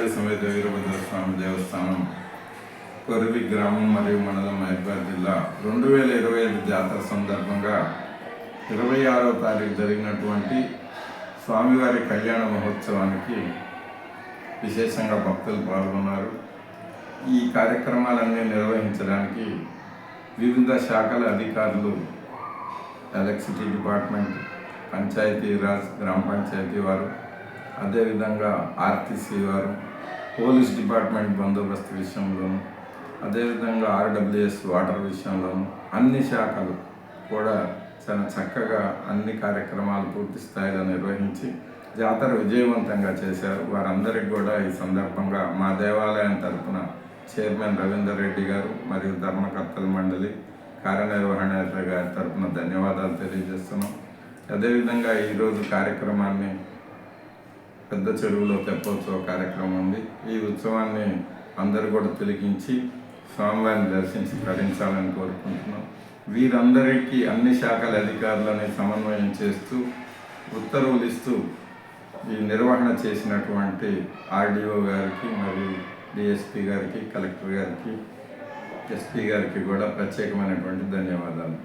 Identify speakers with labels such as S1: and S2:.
S1: శ్రీకాళి సమేత వీరభద్ర స్వామి దేవస్థానం కొరివి గ్రామం మరియు మండలం హైదరాబాద్ జిల్లా. రెండు వేల ఇరవై ఐదు జాతర సందర్భంగా ఇరవై ఆరో తారీఖు జరిగినటువంటి స్వామివారి కళ్యాణ మహోత్సవానికి విశేషంగా భక్తులు పాల్గొన్నారు. ఈ కార్యక్రమాలన్నీ నిర్వహించడానికి వివిధ శాఖల అధికారులు ఎలక్ట్రిసిటీ డిపార్ట్మెంట్ పంచాయతీ రాజ్ గ్రామ పంచాయతీ వారు అదేవిధంగా ఆర్టీసీ వారు పోలీస్ డిపార్ట్మెంట్ బందోబస్తు విషయంలోను అదేవిధంగా ఆర్డబ్ల్యూఎస్ వాటర్ విషయంలోను అన్ని శాఖలు కూడా చాలా చక్కగా అన్ని కార్యక్రమాలు పూర్తి స్థాయిలో నిర్వహించి జాతర విజయవంతంగా చేశారు. వారందరికీ కూడా ఈ సందర్భంగా మా దేవాలయం తరపున చైర్మన్ రవీందర్ రెడ్డి గారు మరియు ధర్మకర్తల మండలి కార్యనిర్వహణాధికారి గారి తరపున ధన్యవాదాలు తెలియజేస్తున్నాం. అదేవిధంగా ఈరోజు కార్యక్రమాన్ని పెద్ద చెరువులో తెప్పోత్సవ కార్యక్రమం ఉంది. ఈ ఉత్సవాన్ని అందరూ కూడా తిలకించి స్వామివారిని దర్శించి తరించాలని కోరుకుంటున్నాం. వీరందరికీ అన్ని శాఖల అధికారులని సమన్వయం చేస్తూ ఉత్తర్వులు ఇస్తూ ఈ నిర్వహణ చేసినటువంటి ఆర్డీఓ గారికి మరియు డిఎస్పి గారికి కలెక్టర్ గారికి ఎస్పీ గారికి కూడా ప్రత్యేకమైనటువంటి ధన్యవాదాలు.